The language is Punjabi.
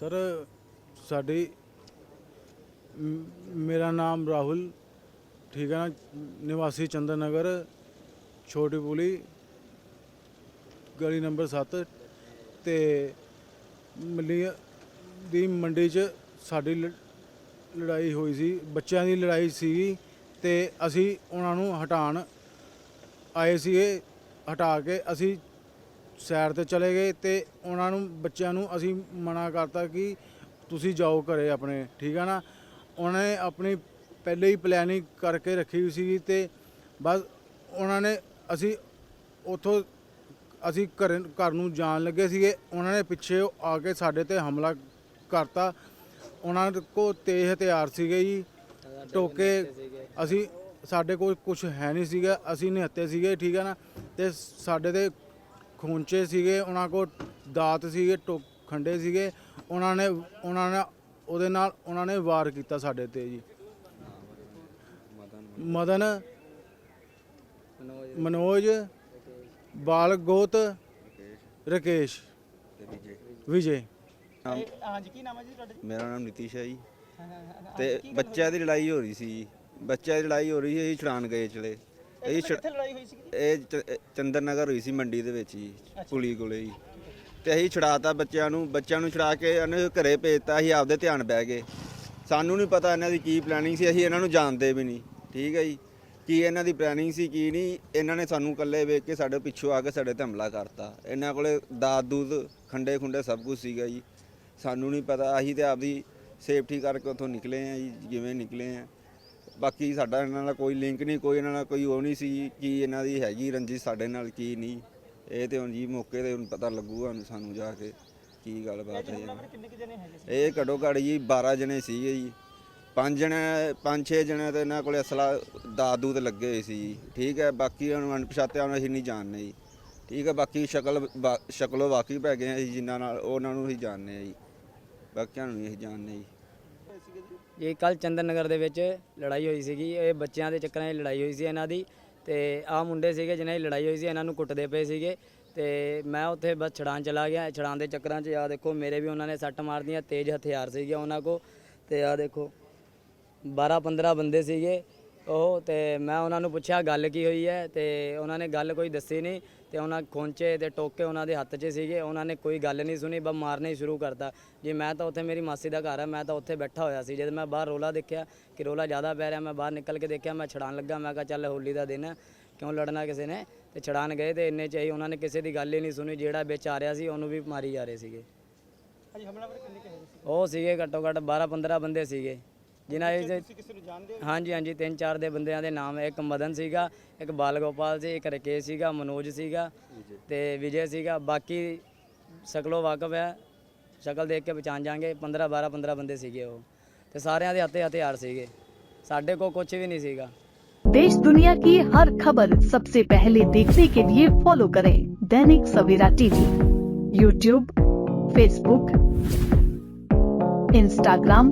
ਸਰ, ਸਾਡੀ ਮੇਰਾ ਨਾਮ ਰਾਹੁਲ, ਠੀਕ ਹੈ ਨਾ, ਨਿਵਾਸੀ ਚੰਦਨ ਨਗਰ, ਛੋਟੀ ਪੁਲੀ, ਗਲੀ ਨੰਬਰ 7 ਤੇ ਮੱਲੀ ਦੀ ਮੰਡੀ 'ਚ ਸਾਡੀ ਲ- ਲੜਾਈ ਹੋਈ ਸੀ, ਬੱਚਿਆਂ ਦੀ ਲੜਾਈ ਸੀ ਤੇ ਅਸੀਂ ਉਹਨਾਂ ਨੂੰ ਹਟਾਉਣ ਆਏ ਸੀਗੇ, ਹਟਾ ਕੇ ਅਸੀਂ ਸੈਰ ਤੇ ਚਲੇ ਗਏ ਤੇ ਉਹਨਾਂ ਨੂੰ, ਬੱਚਿਆਂ ਨੂੰ ਅਸੀਂ ਮਨਾ ਕਰਤਾ ਕਿ ਤੁਸੀਂ ਜਾਓ ਘਰੇ ਆਪਣੇ, ਠੀਕ ਆ ਨਾ? ਉਹਨਾਂ ਨੇ ਆਪਣੀ ਪਹਿਲੇ ਹੀ ਪਲੈਨਿੰਗ ਕਰਕੇ ਰੱਖੀ ਹੋਈ ਸੀ ਤੇ ਬਸ ਉਹਨਾਂ ਨੇ ਅਸੀਂ ਉਥੋਂ ਅਸੀਂ ਘਰ ਘਰ ਨੂੰ ਜਾਣ ਲੱਗੇ ਸੀਗੇ। ਉਹਨਾਂ ਨੇ ਪਿੱਛੇ ਆ ਕੇ ਸਾਡੇ ਤੇ ਹਮਲਾ ਕਰਤਾ। ਉਹਨਾਂ ਕੋ ਤੇਜ਼ ਹਥਿਆਰ ਸੀਗੇ ਜੀ, ਟੋਕੇ। ਅਸੀਂ, ਸਾਡੇ ਕੋਲ ਕੁਝ ਹੈ ਨਹੀਂ ਸੀਗਾ। ਅਸੀਂ ਨਿਹੱਤੇ ਸੀਗੇ, ਠੀਕ ਹੈ ਨਾ? ਤੇ ਸਾਡੇ ਤੇ ਖੂੰਚੇ ਸੀਗੇ ਉਹਨਾਂ ਕੋਲ ਦਾਤ ਸੀਗੇ ਟੋ ਖੰਡੇ ਸੀਗੇ। ਉਹਨਾਂ ਨੇ ਉਹਨਾਂ ਨੇ ਉਹਦੇ ਨਾਲ ਉਹਨਾਂ ਨੇ ਵਾਰ ਕੀਤਾ ਸਾਡੇ ਤੇ ਜੀ। ਮਦਨ ਮਨੋਜ ਬਾਲ ਗੋਤ ਰਕੇਸ਼ ਵਿਜੇ। ਹਾਂਜੀ ਕੀ ਨਾਮ ਹੈ ਜੀ ਤੁਹਾਡਾ? ਮੇਰਾ ਨਾਮ ਨਿਤੀਸ਼ ਹੈ ਜੀ। ਤੇ ਬੱਚਿਆਂ ਦੀ ਲੜਾਈ ਹੋ ਰਹੀ ਸੀ ਜੀ। ਬੱਚਿਆਂ ਦੀ ਲੜਾਈ ਹੋ ਰਹੀ ਸੀ ਅਸੀਂ ਗਏ ਚਲੇ? ਇਹ ਇਹ ਕਿੱਥੇ ਲੜਾਈ ਹੋਈ ਸੀ ਇਹ ਚ- ਇਹ ਚੰਦਰ ਨਗਰ ਹੋਈ ਸੀ ਮੰਡੀ ਦੇ ਵਿੱਚ ਜੀ ਪੁਲੀ ਕੋਲੇ ਜੀ। ਤੇ ਅਸੀਂ ਛੁਡਾਤਾ ਬੱਚਿਆਂ ਨੂੰ ਬੱਚਿਆਂ ਨੂੰ ਛੁਡਾ ਕੇ ਇਹਨੇ ਘਰੇ ਭੇਜਤਾ ਅਸੀਂ ਆਪਦੇ ਧਿਆਨ ਬਹਿ ਗਏ। ਸਾਨੂੰ ਨਹੀਂ ਪਤਾ ਇਹਨਾਂ ਦੀ ਕੀ ਪਲੈਨਿੰਗ ਸੀ ਅਸੀਂ ਇਹਨਾਂ ਨੂੰ ਜਾਣਦੇ ਵੀ ਨਹੀਂ ਠੀਕ ਹੈ ਜੀ। ਕੀ ਇਹਨਾਂ ਦੀ ਪਲੈਨਿੰਗ ਸੀ ਕੀ ਨਹੀਂ ਇਹਨਾਂ ਨੇ ਸਾਨੂੰ ਇਕੱਲੇ ਵੇਖ ਕੇ ਸਾਡੇ ਪਿੱਛੋਂ ਆ ਕੇ ਸਾਡੇ ਤੇ ਹਮਲਾ ਕਰਤਾ। ਇਹਨਾਂ ਕੋਲੇ ਦਾਦ ਦੂਦ ਖੰਡੇ ਖੁੰਡੇ ਸਭ ਕੁਝ ਸੀਗਾ ਜੀ। ਸਾਨੂੰ ਨਹੀਂ ਪਤਾ ਅਸੀਂ ਤੇ ਆਪਦੀ ਸੇਫਟੀ ਕਰਕੇ ਉੱਥੋਂ ਨਿਕਲੇ ਆ ਜੀ ਜਿਵੇਂ ਨਿਕਲੇ ਆ ਬਾਕੀ ਸਾਡਾ ਇਹਨਾਂ ਨਾਲ ਕੋਈ ਲਿੰਕ ਨਹੀਂ, ਕੋਈ ਇਹਨਾਂ ਨਾਲ ਕੋਈ ਉਹ ਨਹੀਂ ਸੀ ਕੀ ਇਹਨਾਂ ਦੀ ਹੈਗੀ ਰੰਜਿਸ਼ ਸਾਡੇ ਨਾਲ ਕੀ ਨਹੀਂ। ਇਹ ਤੇ ਹੁਣ ਜੀ ਮੌਕੇ ਤੇ ਹੁਣ ਪਤਾ ਲੱਗੂਗਾ ਹੁਣ ਸਾਨੂੰ ਜਾ ਕੇ ਕੀ ਗੱਲਬਾਤ ਹੈ। ਇਹ ਘੱਟੋ ਘੱਟ ਜੀ 12 ਜਣੇ ਸੀਗੇ ਜੀ। ਪੰਜ ਜਣੇ, ਪੰਜ ਛੇ ਜਣੇ ਤੇ ਇਹਨਾਂ ਕੋਲੇ ਅਸਲਾ ਦਾਦੂ ਤੇ ਲੱਗੇ ਹੋਏ ਸੀ ਜੀ। ਠੀਕ ਹੈ, ਬਾਕੀ ਹੁਣ ਅਣਪਛਾਤਿਆਂ ਨੂੰ ਅਸੀਂ ਨਹੀਂ ਜਾਣਦੇ ਜੀ। ਠੀਕ ਹੈ, ਬਾਕੀ ਸ਼ਕਲ ਬਾ- ਸ਼ਕਲੋਂ ਵਾਕਈ ਪੈ ਗਏ ਆ ਜੀ, ਜਿਨ੍ਹਾਂ ਨਾਲ ਉਹਨਾਂ ਨੂੰ ਅਸੀਂ ਜਾਣਦੇ ਆ ਜੀ। ਬਾਕੀਆਂ ਨੂੰ ਨਹੀਂ ਅਸੀਂ ਜਾਣਦੇ ਜੀ। ਇਹ ਕੱਲ ਚੰਦਨ ਨਗਰ ਦੇ ਵਿੱਚ ਲੜਾਈ ਹੋਈ ਸੀਗੀ। ਇਹ ਬੱਚਿਆਂ ਦੇ ਚੱਕਰਾਂ 'ਚ ਲੜਾਈ ਹੋਈ ਸੀ ਇਹਨਾਂ ਦੀ ਤੇ ਆਹ ਮੁੰਡੇ ਸੀਗੇ ਜਿਨ੍ਹਾਂ ਦੀ ਲੜਾਈ ਹੋਈ ਸੀ, ਇਹਨਾਂ ਨੂੰ ਕੁੱਟਦੇ ਪਏ ਸੀਗੇ ਤੇ ਮੈਂ ਉੱਥੇ ਬਸ ਛੜਾਂ ਚਲਾ ਗਿਆ। ਛੜਾਂ ਦੇ ਚੱਕਰਾਂ 'ਚ ਆ ਦੇਖੋ, ਮੇਰੇ ਵੀ ਉਹਨਾਂ ਨੇ ਸੱਟ ਮਾਰਦੀਆਂ ਤੇਜ਼ ਹਥਿਆਰ ਸੀਗੇ ਉਹਨਾਂ ਕੋ ਤੇ ਆ ਦੇਖੋ 12 15 ਬੰਦੇ ਸੀਗੇ। ਉਹ ਤੇ ਮੈਂ ਉਹਨਾਂ ਨੂੰ ਪੁੱਛਿਆ ਗੱਲ ਕੀ ਹੋਈ ਹੈ ਤੇ ਉਹਨਾਂ ਨੇ ਗੱਲ ਕੋਈ ਦੱਸੀ ਨਹੀਂ ਤੇ ਉਹਨਾਂ ਖੋਂਚੇ ਤੇ ਟੋਕੇ ਉਹਨਾਂ ਦੇ ਹੱਥ 'ਚ ਸੀਗੇ ਉਹਨਾਂ ਨੇ ਕੋਈ ਗੱਲ ਨਹੀਂ ਸੁਣੀ ਬਸ ਮਾਰਨਾ ਹੀ ਸ਼ੁਰੂ ਕਰਤਾ। ਜੀ ਮੈਂ ਤਾਂ ਉੱਥੇ ਮੇਰੀ ਮਾਸੀ ਦਾ ਘਰ ਹੈ ਮੈਂ ਤਾਂ ਉੱਥੇ ਬੈਠਾ ਹੋਇਆ ਸੀ। ਜਦ ਮੈਂ ਬਾਹਰ ਰੋਲਾ ਦੇਖਿਆ ਕਿ ਰੋਲਾ ਜ਼ਿਆਦਾ ਪੈ ਰਿਹਾ ਮੈਂ ਬਾਹਰ ਨਿਕਲ ਕੇ ਦੇਖਿਆ ਮੈਂ ਛੜਾਣ ਲੱਗਾ ਮੈਂ ਕਿਹਾ ਚੱਲ ਹੋਲੀ ਦਾ ਦਿਨ ਹੈ ਕਿਉਂ ਲੜਨਾ ਕਿਸੇ ਨੇ? ਤੇ ਛੜਾਣ ਗਏ ਤੇ ਇੰਨੇ ਚ ਹੀ ਉਹਨਾਂ ਨੇ ਕਿਸੇ ਦੀ ਗੱਲ ਹੀ ਨਹੀਂ ਸੁਣੀ ਜਿਹੜਾ ਵਿੱਚ ਆ ਰਿਹਾ ਸੀ ਉਹਨੂੰ ਵੀ ਮਾਰੀ ਜਾ ਰਹੇ ਸੀਗੇ। ਹਾਂਜੀ ਹਮਲਾਵਰ ਕਿੰਨੇ ਕਿ ਹੈਗੇ ਸੀ? ਉਹ ਸੀਗੇ ਘੱਟੋ ਘੱਟ 12 15 ਬੰਦੇ ਸੀਗੇ। ਜਿਨ੍ਹਾਂ ਇਹ ਤੁਸੀਂ ਕਿਸੇ ਨੂੰ ਜਾਣਦੇ ਹੋ ਹਾਂਜੀ ਹਾਂਜੀ ਤਿੰਨ ਚਾਰ ਦੇ ਬੰਦਿਆਂ ਦੇ ਨਾਮ ਹੈ ਇੱਕ ਮਦਨ ਸੀਗਾ ਇੱਕ ਬਾਲ ਗੋਪਾਲ ਸੀ ਇੱਕ ਰਕੇਸ਼ ਸੀਗਾ ਮਨੋਜ ਸੀਗਾ ਤੇ ਵਿਜੇ ਸੀਗਾ ਬਾਕੀ ਸ਼ਕਲੋਂ ਵਾਕਫ ਹੈ ਸ਼ਕਲ ਦੇਖ ਕੇ ਪਛਾਣ ਜਾਾਂਗੇ 15 12 15 ਬੰਦੇ ਸੀਗੇ ਉਹ ਤੇ ਸਾਰਿਆਂ ਦੇ ਹੱਥੇ ਹਥਿਆਰ ਸੀਗੇ ਸਾਡੇ ਕੋਲ ਕੁਝ ਵੀ ਨਹੀਂ ਸੀਗਾ देश दुनिया की हर खबर सबसे पहले देखने के लिए फॉलो करें Dainik Savera TV YouTube Facebook Instagram